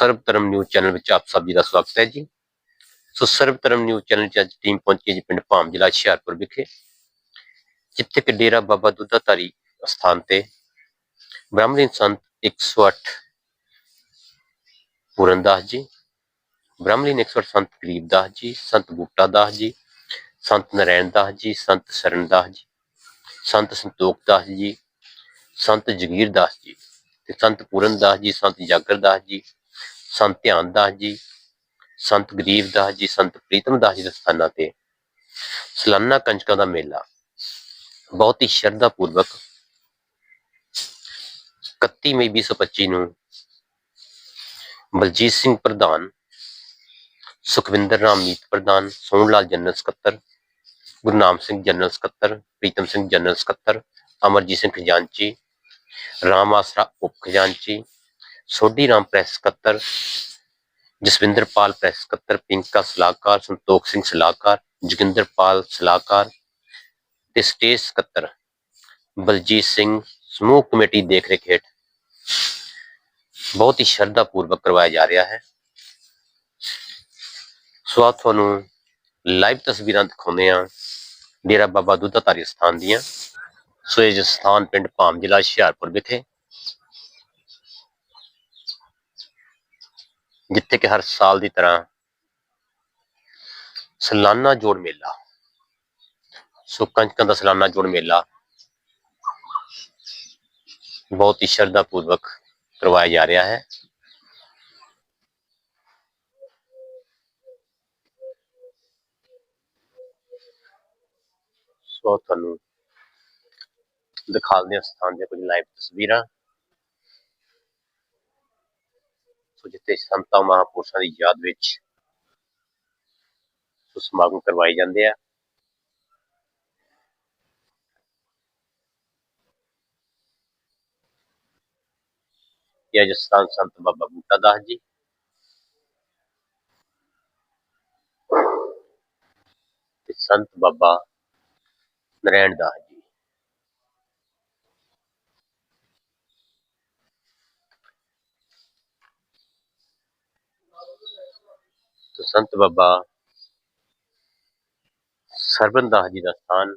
ਸਰਬ Dharam news channel ਵਿੱਚ ਆਪ ਸਭ ਜੀ ਦਾ ਸਵਾਗਤ ਹੈ ਜੀ। ਸੋ ਸਰਬ ਧਰਮ ਨਿਊਜ਼ ਚੈਨਲ 'ਚ ਅੱਜ ਟੀਮ ਪਹੁੰਚੀ ਹੈ ਜੀ ਪਿੰਡ ਭਾਮ ਜ਼ਿਲ੍ਹਾ ਹੁਸ਼ਿਆਰਪੁਰ ਵਿਖੇ। ਜਿੱਥੇ ਕਿ ਡੇਰਾ ਬਾਬਾ ਦੁੱਧਾਧਾਰੀ ਸਥਾਨ ਤੇ ਬ੍ਰਾਹਮਣੀ ਸੰਤ 108 ਪੂਰਨਦਾਸ ਜੀ, ਬ੍ਰਾਹਮਣੀ 108 ਸੰਤ ਗਰੀਬਦਾਸ ਜੀ, ਸੰਤ ਬੂਟਾ ਦਾਸ ਜੀ, ਸੰਤ ਨਰੈਣ ਦਾਸ ਜੀ, ਸੰਤ ਸਰਨ ਦਾਸ ਜੀ, ਸੰਤ ਸੰਤੋਖ ਦਾਸ ਜੀ, ਸੰਤ ਜਗੀਰ ਦਾਸ ਜੀ ਤੇ ਸੰਤ ਪੂਰਨ ਦਾਸ ਜੀ, ਸੰਤ ਜਾਗਰ ਦਾਸ ਜੀ ਸੰਤ ਧਿਆਨ ਦਾਸ ਜੀ, ਸੰਤ ਗਰੀਬ ਦਾਸ ਜੀ, ਸੰਤ ਪ੍ਰੀਤਮ ਦਾਸ ਜੀ ਦੇ ਸਥਾਨਾਂ ਤੇ ਸਲਾਨਾ ਕੰਜਕਾਂ ਦਾ ਮੇਲਾ। ਬਹੁਤ ਹੀ ਸ਼ਰਧਾ ਪੂਰਵਕ 31 ਮਈ 2025 ਨੂੰ ਬਲਜੀਤ ਸਿੰਘ ਪ੍ਰਧਾਨ, ਸੁਖਵਿੰਦਰ ਰਾਮ ਮੀਤ ਪ੍ਰਧਾਨ ਸੋਹਣ ਲਾਲ ਜਨਰਲ ਸਕੱਤਰ ਗੁਰਨਾਮ ਸਿੰਘ ਜਨਰਲ ਸਕੱਤਰ, ਪ੍ਰੀਤਮ ਸਿੰਘ ਜਨਰਲ ਸਕੱਤਰ, ਅਮਰਜੀਤ ਸਿੰਘ ਖਜ਼ਾਨਚੀ, ਰਾਮ ਆਸਰਾ ਉਪ ਖਜ਼ਾਨਚੀ ਸੋਢੀ ਰਾਮ ਪ੍ਰੈਸ ਸਕੱਤਰ, ਜਸਵਿੰਦਰਪਾਲ ਪ੍ਰੈਸ ਸਕੱਤਰ ਪਿੰਕਾ ਸਲਾਹਕਾਰ, ਸੰਤੋਖ ਸਿੰਘ ਸਲਾਹਕਾਰ ਜੋਗਿੰਦਰ ਪਾਲ ਸਲਾਹਕਾਰ ਤੇ ਸਟੇਜ ਸਕੱਤਰ ਬਲਜੀਤ ਸਿੰਘ, ਸਮੂਹ ਕਮੇਟੀ ਦੇਖ ਰੇਖ ਹੇਠ ਬਹੁਤ ਹੀ ਸ਼ਰਧਾ ਪੂਰਵਕ ਕਰਵਾਇਆ ਜਾ ਰਿਹਾ ਹੈ। ਸੋ ਆਹ ਤੁਹਾਨੂੰ ਲਾਈਵ ਤਸਵੀਰਾਂ ਦਿਖਾਉਂਦੇ ਆ ਡੇਰਾ ਬਾਬਾ ਦੁੱਧਾਧਾਰੀ ਸਥਾਨ ਦੀਆਂ। ਸੋ ਇਹ ਸਥਾਨ ਪਿੰਡ ਭਾਮ ਜ਼ਿਲ੍ਹਾ ਹੁਸ਼ਿਆਰਪੁਰ ਵਿਖੇ ਜਿੱਥੇ ਕਿ ਹਰ ਸਾਲ ਦੀ ਤਰ੍ਹਾਂ ਸਲਾਨਾ ਜੋੜ ਮੇਲਾ, ਸੋ ਕੰਜਕਾਂ ਦਾ ਸਾਲਾਨਾ ਜੋੜ ਮੇਲਾ ਬਹੁਤ ਹੀ ਸ਼ਰਧਾ ਪੂਰਵਕ ਕਰਵਾਇਆ ਜਾ ਰਿਹਾ ਹੈ। ਸੋ ਤੁਹਾਨੂੰ ਦਿਖਾਉਂਦੇ ਹਾਂ ਸਥਾਨ ਦੀਆਂ ਕੁਝ ਲਾਈਵ ਤਸਵੀਰਾਂ। ਸੋ ਜਿੱਥੇ ਸੰਤਾਂ ਮਹਾਂਪੁਰਸ਼ਾਂ ਦੀ ਯਾਦ ਵਿੱਚ ਸੋ ਸਮਾਗਮ ਕਰਵਾਏ ਜਾਂਦੇ ਆ। ਇਹ ਜੋ ਸੰਤ ਬਾਬਾ ਬੂਟਾ ਦਾਸ ਜੀ। ਤੇ ਸੰਤ ਬਾਬਾ ਨਰੈਣ ਦਾਸ ਜੀ ਤੇ ਸੰਤ ਬਾਬਾ ਸਰਬਨ ਦਾਸ ਜੀ ਦਾ ਸਥਾਨ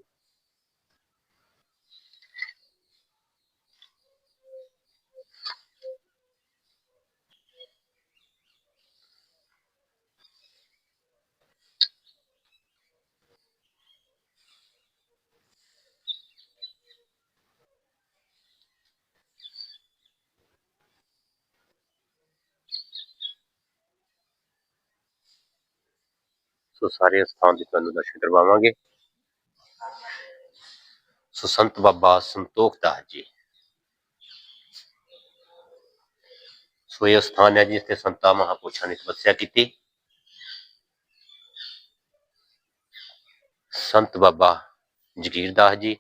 ਸੋ ਸਾਰੇ ਸਥਾਨ ਦੇ ਤੁਹਾਨੂੰ ਦਰਸ਼ਨ ਕਰਵਾਵਾਂਗੇ। ਸੋ ਸੰਤ ਬਾਬਾ ਸੰਤੋਖ ਦਾਸ ਜੀ। ਸੋ ਇਹ ਸਥਾਨ ਹੈ ਜਿਸ ਤੇ ਸੰਤਾਂ ਮਹਾਪੁਰਸ਼ਾਂ ਨੇ ਤਪੱਸਿਆ ਕੀਤੀ। ਸੰਤ ਬਾਬਾ ਜਗੀਰ ਦਾਸ ਜੀ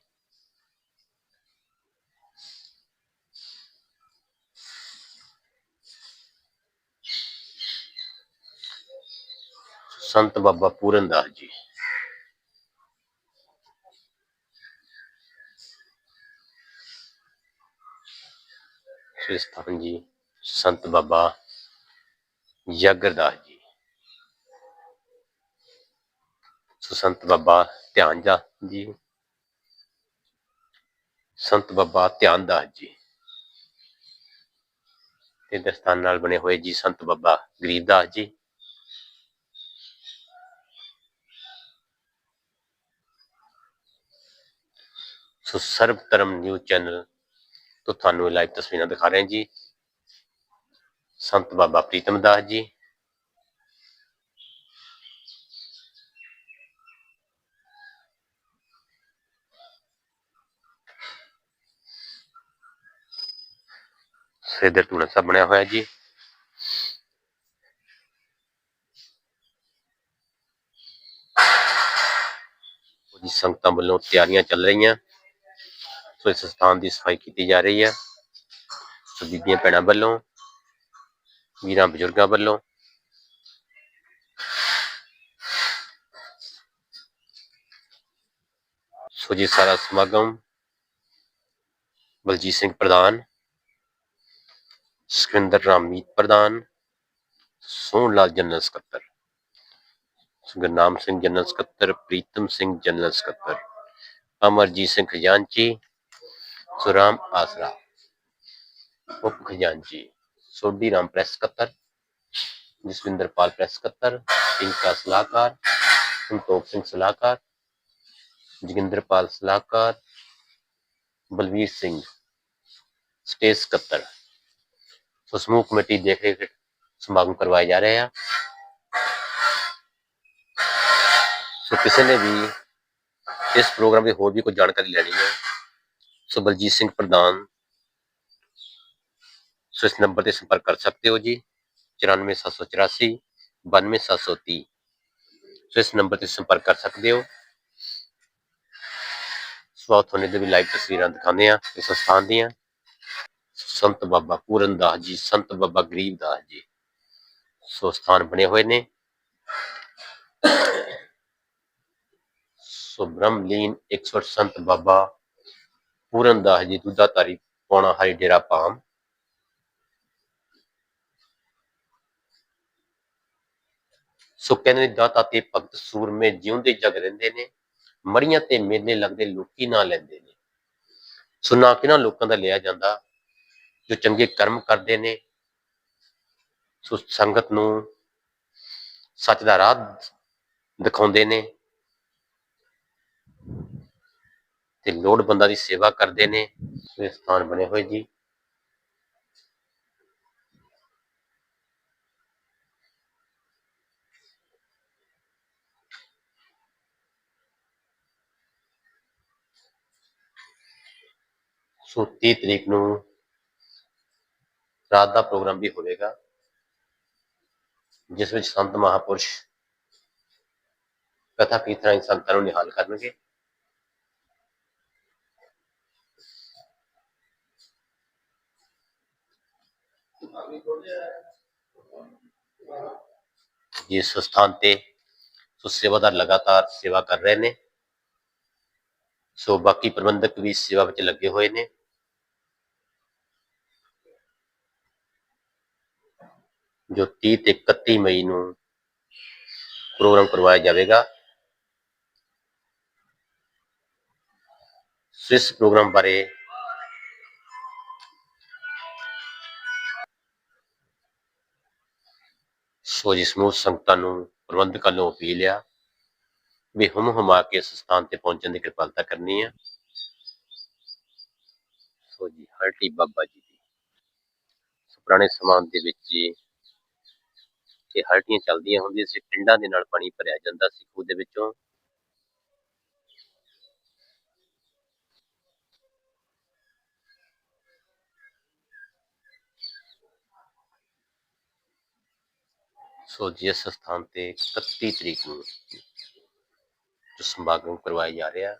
ਸੰਤ ਬਾਬਾ ਪੂਰਨ ਦਾਸ ਜੀ। ਸ੍ਰੀ ਸਥਾਨ ਜੀ, ਸੰਤ ਬਾਬਾ ਜਾਗਰਦਾਸ ਜੀ। ਸੋ ਸੰਤ ਬਾਬਾ ਧਿਆਨ ਜਾ। ਜੀ ਸੰਤ ਬਾਬਾ ਧਿਆਨ ਦਾਸ ਜੀ। ਤੇ ਦਸਤਾਨ ਨਾਲ ਬਣੇ ਹੋਏ ਜੀ ਸੰਤ ਬਾਬਾ ਗਰੀਬਦਾਸ ਜੀ। ਸੋ ਸਰਬ ਧਰਮ ਨਿਊਜ਼ ਚੈਨਲ ਤੋਂ ਤੁਹਾਨੂੰ ਲਾਈਵ ਤਸਵੀਰਾਂ ਦਿਖਾ ਰਹੇ ਹਾਂ ਜੀ। ਸੰਤ ਬਾਬਾ ਪ੍ਰੀਤਮ ਦਾਸ ਜੀ। ਸੇਦਰ ਟੂਣਾ ਸਾਹਿਬ ਬਣਿਆ ਹੋਇਆ ਜੀ। ਜੀ ਸੰਗਤਾਂ ਵੱਲੋਂ ਤਿਆਰੀਆਂ ਚੱਲ ਰਹੀਆਂ। ਸੋ ਇਸ ਸਥਾਨ ਦੀ ਸਫ਼ਾਈ ਕੀਤੀ ਜਾ ਰਹੀ ਹੈ ਸੋ ਬੀਬੀਆਂ ਭੈਣਾਂ ਵੱਲੋਂ ਵੀਰਾਂ ਬਜ਼ੁਰਗਾਂ ਵੱਲੋਂ ਸੋ ਜੀ ਸਾਰਾ ਸਮਾਗਮ ਬਲਜੀਤ ਸਿੰਘ ਪ੍ਰਧਾਨ ਸੁਖਵਿੰਦਰ ਰਾਮੀਤ ਪ੍ਰਧਾਨ ਸੋਹਣ ਲਾਲ ਜਨਰਲ ਸਕੱਤਰ ਗੁਰਨਾਮ ਸਿੰਘ ਜਨਰਲ ਸਕੱਤਰ ਪ੍ਰੀਤਮ ਸਿੰਘ ਜਨਰਲ ਸਕੱਤਰ ਅਮਰਜੀਤ ਸਿੰਘ ਖਜ਼ਾਨਚੀ ਸੁਰਾਮ ਆਸਰਾ ਉਪ ਖਜ਼ਾਨਚੀ ਸੋਢੀ ਰਾਮ ਪ੍ਰੈਸ ਸਕੱਤਰ ਜਸਵਿੰਦਰ ਪਾਲ ਪ੍ਰੈਸ ਸਕੱਤਰ ਪਿੰਕਾ ਸਲਾਹਕਾਰ ਸੰਤੋਖ ਸਿੰਘ ਸਲਾਹਕਾਰ ਜੋਗਿੰਦਰਪਾਲ ਸਲਾਹਕਾਰ ਬਲਵੀਰ ਸਿੰਘ ਸਟੇਜ ਸਕੱਤਰ ਸੋ ਸਮੂਹ ਕਮੇਟੀ ਦੇਖ ਰੇਖ ਸਮਾਗਮ ਕਰਵਾਏ ਜਾ ਰਹੇ ਆ ਸੋ ਕਿਸੇ ਨੇ ਵੀ ਇਸ ਪ੍ਰੋਗਰਾਮ ਦੀ ਹੋਰ ਵੀ ਕੋਈ ਜਾਣਕਾਰੀ ਲੈਣੀ ਹੈ ਸੋ ਬਲਜੀਤ ਸਿੰਘ ਪ੍ਰਧਾਨ। ਸੋ ਇਸ ਨੰਬਰ ਤੇ ਸੰਪਰਕ ਕਰ ਸਕਦੇ ਹੋ ਜੀ। 94784 92730 ਸੋ ਇਸ ਨੰਬਰ ਤੇ ਸੰਪਰਕ ਕਰ ਸਕਦੇ ਹੋ। ਸੋ ਆਓ ਦੇ ਵੀ ਲਾਈਵ ਤਸਵੀਰਾਂ ਦਿਖਾਉਂਦੇ ਆ ਇਸ ਸਥਾਨ ਦੀਆਂ। ਸੰਤ ਬਾਬਾ ਪੂਰਨ ਦਾਸ ਜੀ, ਸੰਤ ਬਾਬਾ ਗਰੀਬ ਦਾਸ ਜੀ। ਸੋ ਸਥਾਨ ਬਣੇ ਹੋਏ ਨੇ। ਸੋ ਬ੍ਰਹਮਲੀਨ 108 ਸੰਤ ਬਾਬਾ ਪੂਰਨ ਦਾਸ ਜੀ ਦੁੱਧਾ ਤਾਰੀ ਪੌਣਾ ਹਰੀ ਡੇਰਾ ਪਾਮ ਸੋ ਕਹਿੰਦੇ ਨੇ ਦਾਤਾ ਤੇ ਭਗਤ ਸੂਰਮੇ ਜਿਉਂਦੇ ਜਗ ਰਹਿੰਦੇ ਨੇ, ਮੜੀਆਂ ਤੇ ਮੇਲੇ ਲੱਗਦੇ ਲੋਕੀ ਨਾ ਲੈਂਦੇ ਨੇ। ਸੋ ਨਾ ਕਿਹਨਾਂ ਲੋਕਾਂ ਦਾ ਲਿਆ ਜਾਂਦਾ, ਜੋ ਚੰਗੇ ਕਰਮ ਕਰਦੇ ਨੇ। ਸੋ ਸੰਗਤ ਨੂੰ ਸੱਚ ਦਾ ਰਾਹ ਦਿਖਾਉਂਦੇ ਨੇ। ਤੇ ਲੋੜਵੰਦਾਂ ਦੀ ਸੇਵਾ ਕਰਦੇ ਨੇ ਇਹ ਸਥਾਨ ਬਣੇ ਹੋਏ ਜੀ। ਸੋ 30 ਤਰੀਕ ਨੂੰ ਰਾਤ ਦਾ ਪ੍ਰੋਗਰਾਮ ਵੀ ਹੋਵੇਗਾ, ਜਿਸ ਵਿੱਚ ਸੰਤ ਮਹਾਪੁਰਸ਼ ਕਥਾ ਕੀਰਤਨ ਸੰਤਾਂ ਨੂੰ ਨਿਹਾਲ ਕਰਨਗੇ। ਜਿਸ ਸਥਾਨ ਤੇ ਸੋ ਸੇਵਾਦਾਰ ਲਗਾਤਾਰ ਸੇਵਾ ਕਰ ਰਹੇ ਨੇ ਸੋ ਬਾਕੀ ਪ੍ਰਬੰਧਕ ਵੀ ਸੇਵਾ ਵਿੱਚ ਲੱਗੇ ਹੋਏ ਨੇ ਜੋ 30 ਤੇ 31 ਮਈ ਨੂੰ ਪ੍ਰੋਗਰਾਮ ਕਰਵਾਇਆ ਜਾਵੇਗਾ ਸੋ ਇਸ ਪ੍ਰੋਗਰਾਮ ਬਾਰੇ ਸੋ ਜੀ ਸਮੂਹ ਸੰਗਤਾਂ ਨੂੰ ਪ੍ਰਬੰਧਕਾਂ ਨੂੰ ਅਪੀਲ ਆ ਵੀ ਹਮ ਹਮਾ ਕੇ ਇਸ ਸਥਾਨ ਤੇ ਪਹੁੰਚਣ ਦੀ ਕਿਰਪਾਲਤਾ ਕਰਨੀ ਆ। ਸੋ ਜੀ ਹਰਟੀ ਬਾਬਾ ਜੀ ਦੀ। ਸੋ ਪੁਰਾਣੇ ਸਮਾਨ ਦੇ ਵਿੱਚ ਜੀ, ਇਹ ਹਲਟੀਆਂ ਚੱਲਦੀਆਂ ਹੁੰਦੀਆਂ ਸੀ ਟਿੰਡਾਂ ਦੇ ਨਾਲ ਪਾਣੀ ਭਰਿਆ ਜਾਂਦਾ ਸੀ, ਖੂਹ ਦੇ ਵਿੱਚੋਂ। ਸੋ ਜਿਸ ਸਥਾਨ ਤੇ 31 ਤਰੀਕ ਨੂੰ ਜੋ ਸਮਾਗਮ ਕਰਵਾਇਆ ਜਾ ਰਿਹਾ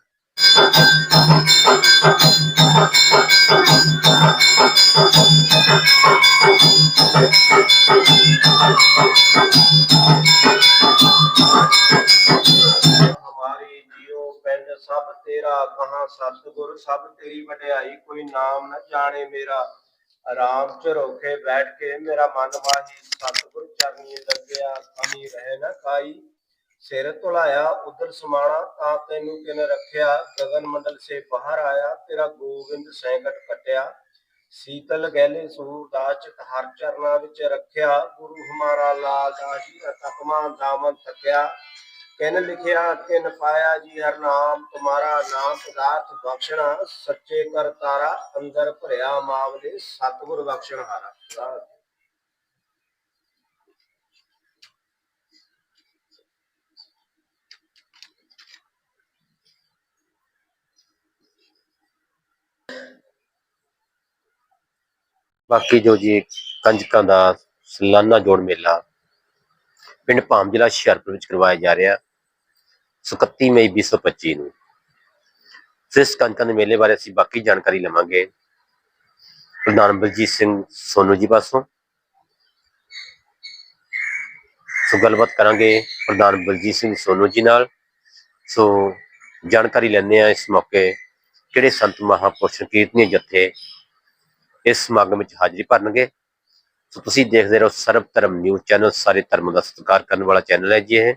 ਸਭ ਤੇਰਾ, ਕਹਾ ਸਤਿਗੁਰ, ਸਭ ਤੇਰੀ ਵਡਿਆਈ, ਕੋਈ ਨਾਮ ਨਾ ਜਾਣੇ ਮੇਰਾ। ਆਰਾਮ ਚ ਬੈਠ ਕੇ ਮੇਰਾ ਮਨ ਮਾਹੀ ਸਤਿਗੁਰ ਚਰਨੀ ਲੱਗਿਆ ਕਮੀ ਰਹਿ ਨਾ ਕਾਈ ਸਿਰ ਧੁਲਾਇਆ, ਉਧਰ ਸਮਾਣਾ, ਤਾਂ ਤੈਨੂੰ ਕਿਨ ਰੱਖਿਆ? ਗਗਨ ਮੰਡਲ ਸੇ ਬਾਹਰ ਆਇਆ, ਤੇਰਾ ਗੋਬਿੰਦ ਸੈਂਕਟ ਕਟਿਆ। ਸੀਤਲ ਗਹਿਲੇ ਸੂਰਦਾਸ ਚ ਹਰ ਚਰਨਾਂ ਵਿੱਚ ਰੱਖਿਆ। ਗੁਰੂ ਹਮਾਰਾ ਲਾਲ ਦਾਸ ਜੀ ਤਕਮਾ ਦਾਮਨ ਥਕਿਆ। ਕਿਨ ਲਿਖਿਆ, ਕਿਨ ਪਾਇਆ ਜੀ ਹਰ ਨਾਮ, ਤੁਮਾਰਾ ਨਾਮ ਪਦਾਰਥ ਬਖਸ਼ਣਾ, ਸੱਚੇ ਕਰ ਤਾਰਾ, ਅੰਦਰ ਭਰਿਆ ਮਾਵਲੇ ਸਤਿਗੁਰ ਬਖਸ਼ਣ ਹਾਰਾ। ਬਾਕੀ ਜੋ ਜੀ ਕੰਜਕਾਂ ਦਾ ਸਲਾਨਾ ਜੋੜ ਮੇਲਾ ਪਿੰਡ ਭਾਮ ਜ਼ਿਲ੍ਹਾ ਹੁਸ਼ਿਆਰਪੁਰ ਵਿੱਚ ਕਰਵਾਇਆ ਜਾ ਰਿਹਾ। ਸੋ 31 ਮਈ 2025 ਨੂੰ ਸੋ ਇਸ ਕੰਜਕਾਂ ਦੇ ਮੇਲੇ ਬਾਰੇ ਅਸੀਂ ਬਾਕੀ ਜਾਣਕਾਰੀ ਲਵਾਂਗੇ। ਪ੍ਰਧਾਨ ਬਲਜੀਤ ਸਿੰਘ ਸੋਨੂ ਜੀ ਪਾਸੋਂ। ਸੋ ਗੱਲਬਾਤ ਕਰਾਂਗੇ ਪ੍ਰਧਾਨ ਬਲਜੀਤ ਸਿੰਘ ਸੋਨੂ ਜੀ ਨਾਲ। ਸੋ ਜਾਣਕਾਰੀ ਲੈਂਦੇ ਆ ਇਸ ਮੌਕੇ ਕਿਹੜੇ ਸੰਤ ਮਹਾਪੁਰਸ਼ ਕੀਰਤਨੀ ਜਥੇ ਇਸ ਸਮਾਗਮ ਵਿੱਚ ਹਾਜ਼ਰੀ ਭਰਨਗੇ। ਸੋ ਤੁਸੀਂ ਦੇਖਦੇ ਰਹੋ ਸਰਬ ਧਰਮ ਨਿਊਜ਼ ਚੈਨਲ, ਸਾਰੇ ਧਰਮ ਦਾ ਸਤਿਕਾਰ ਕਰਨ ਵਾਲਾ ਚੈਨਲ ਹੈ ਜੀ ਇਹ।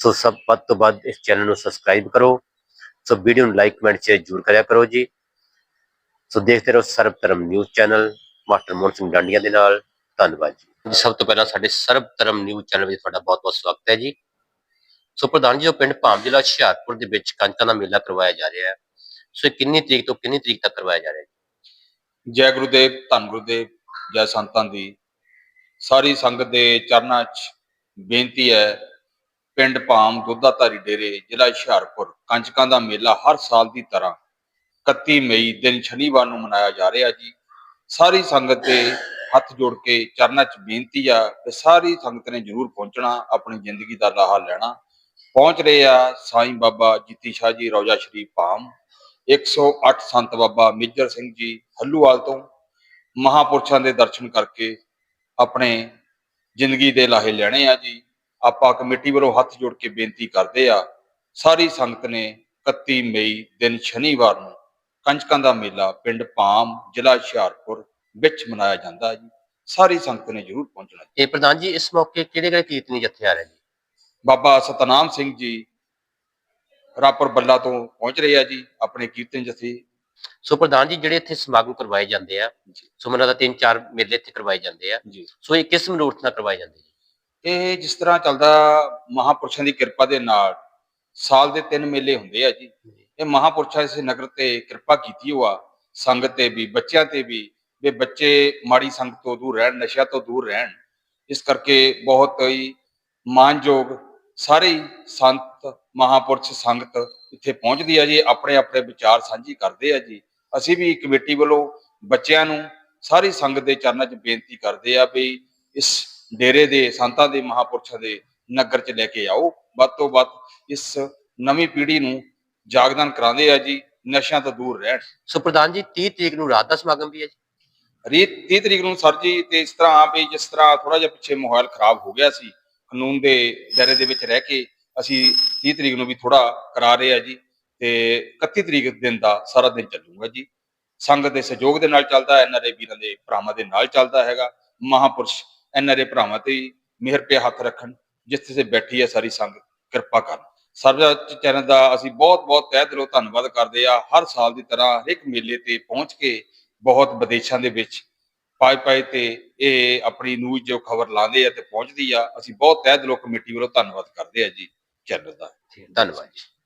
ਸੋ ਸਭ ਵੱਧ ਤੋਂ ਵੱਧ ਇਸ ਚੈਨਲ ਨੂੰ ਸਬਸਕ੍ਰਾਈਬ ਕਰੋ। ਸੋ ਵੀਡੀਓ ਨੂੰ ਲਾਈਕ ਕਮੈਂਟ ਸ਼ੇਅਰ ਜ਼ਰੂਰ ਕਰਿਆ ਕਰੋ ਜੀ। ਸੋ ਦੇਖਦੇ ਰਹੋ Sarab Dharam news channel, master Mohan Singh Dandian ਦੇ ਨਾਲ। ਧੰਨਵਾਦ ਜੀ। ਸਭ ਤੋਂ ਪਹਿਲਾਂ ਸਾਡੇ ਸਰਬ ਧਰਮ ਨਿਊਜ਼ ਚੈਨਲ ਵਿੱਚ ਤੁਹਾਡਾ ਬਹੁਤ-ਬਹੁਤ ਸਵਾਗਤ ਹੈ ਜੀ। ਸੋ ਪ੍ਰਧਾਨ ਜੀ ਜੋ ਪਿੰਡ ਭਾਮ ਜ਼ਿਲ੍ਹਾ ਹੁਸ਼ਿਆਰਪੁਰ ਦੇ ਵਿੱਚ ਕੰਚਾਂ ਦਾ ਮੇਲਾ ਕਰਵਾਇਆ ਜਾ ਰਿਹਾ ਹੈ। ਸੋ ਇਹ ਕਿੰਨੀ ਤਰੀਕ ਤੋਂ ਕਿੰਨੀ ਤਰੀਕ ਤੱਕ ਕਰਵਾਇਆ ਜਾ ਰਿਹਾ ਹੈ ਜੈ ਗੁਰੂਦੇਵ, ਧੰਨ ਗੁਰੂਦੇਵ। ਜੈ ਸੰਤਾਂ ਦੀ। ਸਾਰੀ ਸੰਗਤ ਦੇ ਚਰਨਾਂ 'ਚ ਬੇਨਤੀ ਹੈ, ਪਿੰਡ ਭਾਮ ਦੁੱਧਾਧਾਰੀ ਡੇਰੇ, ਜ਼ਿਲ੍ਹਾ ਹੁਸ਼ਿਆਰਪੁਰ, ਕੰਜਕਾਂ ਦਾ ਮੇਲਾ ਹਰ ਸਾਲ ਦੀ ਤਰ੍ਹਾਂ 31 ਮਈ ਦਿਨ ਸ਼ਨੀਵਾਰ ਨੂੰ ਮਨਾਇਆ ਜਾ ਰਿਹਾ ਜੀ। ਸਾਰੀ ਸੰਗਤ ਦੇ ਹੱਥ ਜੋੜ ਕੇ ਚਰਨਾਂ 'ਚ ਬੇਨਤੀ ਆ ਕਿ ਸਾਰੀ ਸੰਗਤ ਨੇ ਜ਼ਰੂਰ ਪਹੁੰਚਣਾ, ਆਪਣੀ ਜ਼ਿੰਦਗੀ ਦਾ ਲਾਹਾ ਲੈਣਾ। ਪਹੁੰਚ ਰਹੇ ਆ ਸਾਈਂ ਬਾਬਾ ਜੀਤੀ ਸ਼ਾਹ ਜੀ, ਰੌਜਾ ਸ਼ਰੀਫ ਭਾਮ 108 ਸੰਤ ਬਾਬਾ ਮਿੱਜਰ ਸਿੰਘ ਜੀ, ਹੱਲੂਵਾਲ ਤੋਂ ਮਹਾਪੁਰਸ਼ਾਂ ਦੇ ਦਰਸ਼ਨ ਕਰਕੇ ਆਪਣੇ ਜ਼ਿੰਦਗੀ ਦੇ ਲਾਹੇ ਲੈਣੇ ਆ ਜੀ। ਆਪਾਂ ਕਮੇਟੀ ਵੱਲੋਂ ਹੱਥ ਜੋੜ ਕੇ ਬੇਨਤੀ ਕਰਦੇ ਆ ਸਾਰੀ ਸੰਗਤ ਨੇ 31 ਮਈ ਦਿਨ ਸ਼ਨੀਵਾਰ ਨੂੰ ਕੰਚਕਾਂ ਦਾ ਮੇਲਾ ਪਿੰਡ ਭਾਮ ਜ਼ਿਲ੍ਹਾ ਹੁਸ਼ਿਆਰਪੁਰ ਵਿੱਚ ਮਨਾਇਆ ਜਾਂਦਾ ਜੀ। ਸਾਰੀ ਸੰਗਤ ਨੇ ਜ਼ਰੂਰ ਪਹੁੰਚਣਾ ਇਹ ਪ੍ਰਧਾਨ ਜੀ ਇਸ ਮੌਕੇ ਕਿਹੜੇ ਕਿਹੜੇ ਕੀਰਤਨੀ ਜਥੇ ਆ ਰਹੇ ਜੀ? ਬਾਬਾ ਸਤਨਾਮ ਸਿੰਘ ਜੀ ਰਾਪਰ ਬੱਲਾ ਤੋਂ ਪਹੁੰਚ ਰਹੇ ਆ ਜੀ ਆਪਣੇ ਕੀਰਤਨ ਜਥੇ ਸੋ ਪ੍ਰਧਾਨ ਜੀ ਜਿਹੜੇ ਇੱਥੇ ਸਮਾਗਮ ਕਰਵਾਏ ਜਾਂਦੇ ਆ। ਸੋ ਮੈਨੂੰ ਲੱਗਦਾ ਤਿੰਨ ਚਾਰ ਮੇਲੇ ਇੱਥੇ ਕਰਵਾਏ ਜਾਂਦੇ ਆ। ਸੋ ਇਹ ਕਿਸ ਮਨੋਰਥ ਨਾਲ ਕਰਵਾਏ ਜਾਂਦੇ ਇਹ ਜਿਸ ਤਰ੍ਹਾਂ ਚੱਲਦਾ ਮਹਾਪੁਰਸ਼ਾਂ ਦੀ ਕਿਰਪਾ ਦੇ ਨਾਲ ਸਾਲ ਦੇ ਤਿੰਨ ਮੇਲੇ ਹੁੰਦੇ ਆ ਜੀ। ਇਹ ਮਹਾਪੁਰਸ਼ਾਂ ਇਸ ਨਗਰ ਤੇ ਕਿਰਪਾ ਕੀਤੀ ਹੋਆ ਸੰਗਤ ਤੇ ਵੀ ਬੱਚਿਆਂ ਤੇ ਵੀ ਵੀ ਬੱਚੇ ਮਾੜੀ ਸੰਗਤ ਤੋਂ ਦੂਰ ਰਹਿਣ ਨਸ਼ਿਆਂ ਤੋਂ ਦੂਰ ਰਹਿਣ। ਇਸ ਕਰਕੇ ਬਹੁਤ ਹੀ ਮਾਨਯੋਗ ਸਾਰੇ ਹੀ ਸੰਤ ਮਹਾਪੁਰਸ਼ ਸੰਗਤ ਇੱਥੇ ਪਹੁੰਚਦੀ ਆ ਜੀ ਆਪਣੇ ਆਪਣੇ ਵਿਚਾਰ ਸਾਂਝੀ ਕਰਦੇ ਆ ਜੀ। ਅਸੀਂ ਵੀ ਕਮੇਟੀ ਵੱਲੋਂ ਬੱਚਿਆਂ ਨੂੰ ਸਾਰੀ ਸੰਗਤ ਦੇ ਚਰਨਾਂ 'ਚ ਬੇਨਤੀ ਕਰਦੇ ਆ ਵੀ ਇਸ ਡੇਰੇ ਦੇ ਸੰਤਾਂ ਦੇ ਮਹਾਪੁਰਸ਼ਾਂ ਦੇ ਨਗਰ 'ਚ ਲੈ ਕੇ ਆਓ। ਵੱਧ ਤੋਂ ਵੱਧ ਇਸ ਨਵੀਂ ਪੀੜ੍ਹੀ ਨੂੰ ਜਾਗਦਾਨ ਕਰਾਉਂਦੇ ਆ ਜੀ ਨਸ਼ਿਆਂ ਤੋਂ ਦੂਰ ਰਹਿਣ। ਸੋ ਪ੍ਰਧਾਨ ਜੀ 30 ਤਰੀਕ ਨੂੰ ਰਾਤ ਦਾ ਸਮਾਗਮ ਵੀ ਹੈ ਜੀ। ਰੀਤ 30 ਤਰੀਕ ਨੂੰ ਸਰ ਜੀ ਤੇ ਇਸ ਤਰ੍ਹਾਂ ਵੀ ਜਿਸ ਤਰ੍ਹਾਂ ਥੋੜਾ ਜਿਹਾ ਪਿੱਛੇ ਮਾਹੌਲ ਖਰਾਬ ਹੋ ਗਿਆ ਸੀ ਕਾਨੂੰਨ ਦੇ ਦਾਇਰੇ ਦੇ ਵਿੱਚ ਰਹਿ ਕੇ ਅਸੀਂ 30 ਤਰੀਕ ਨੂੰ ਵੀ ਥੋੜਾ ਕਰਾ ਰਹੇ ਆ ਜੀ ਤੇ 31 ਤਰੀਕ ਦਿਨ ਦਾ ਸਾਰਾ ਦਿਨ ਚੱਲੂਗਾ ਜੀ। ਸੰਗਤ ਦੇ ਸਹਿਯੋਗ ਦੇ ਨਾਲ ਚੱਲਦਾ ਐਨਆਰਏ ਵੀਰਾਂ ਦੇ ਭਰਾਵਾਂ ਦੇ ਨਾਲ ਚੱਲਦਾ ਹੈਗਾ। ਮਹਾਪੁਰਸ਼ ਐਨਆਰਏ ਭਰਾਵਾਂ ਤੇ ਮਿਹਰ ਪਿਆ ਹੱਥ ਰੱਖਣ ਜਿੱਥੇ ਸੇ ਬੈਠੀ ਹੈ ਸਾਰੀ ਸੰਗਤ ਕਿਰਪਾ ਕਰਨ। ਸਰਜਾ ਚੈਨਲ ਦਾ ਅਸੀਂ ਬਹੁਤ ਬਹੁਤ ਤਹਿ ਦਿਲੋਂ ਧੰਨਵਾਦ ਕਰਦੇ ਆ। ਹਰ ਸਾਲ ਦੀ ਤਰ੍ਹਾਂ ਹਰ ਇੱਕ ਮੇਲੇ ਤੇ ਪਹੁੰਚ ਕੇ ਬਹੁਤ ਵਿਦੇਸ਼ਾਂ ਦੇ ਵਿੱਚ ਪਾਏ ਪਾਏ ਤੇ ਇਹ ਆਪਣੀ ਨਿਊਜ਼ ਜੋ ਖਬਰ ਲਾਉਂਦੇ ਆ ਤੇ ਪਹੁੰਚਦੀ ਆ, ਅਸੀਂ ਬਹੁਤ ਤਹਿ ਦਿਲੋਂ ਕਮੇਟੀ ਵੱਲੋਂ ਧੰਨਵਾਦ ਕਰਦੇ ਆ ਜੀ। ਚੈਨਲ ਦਾ। ਧੰਨਵਾਦ ਜੀ।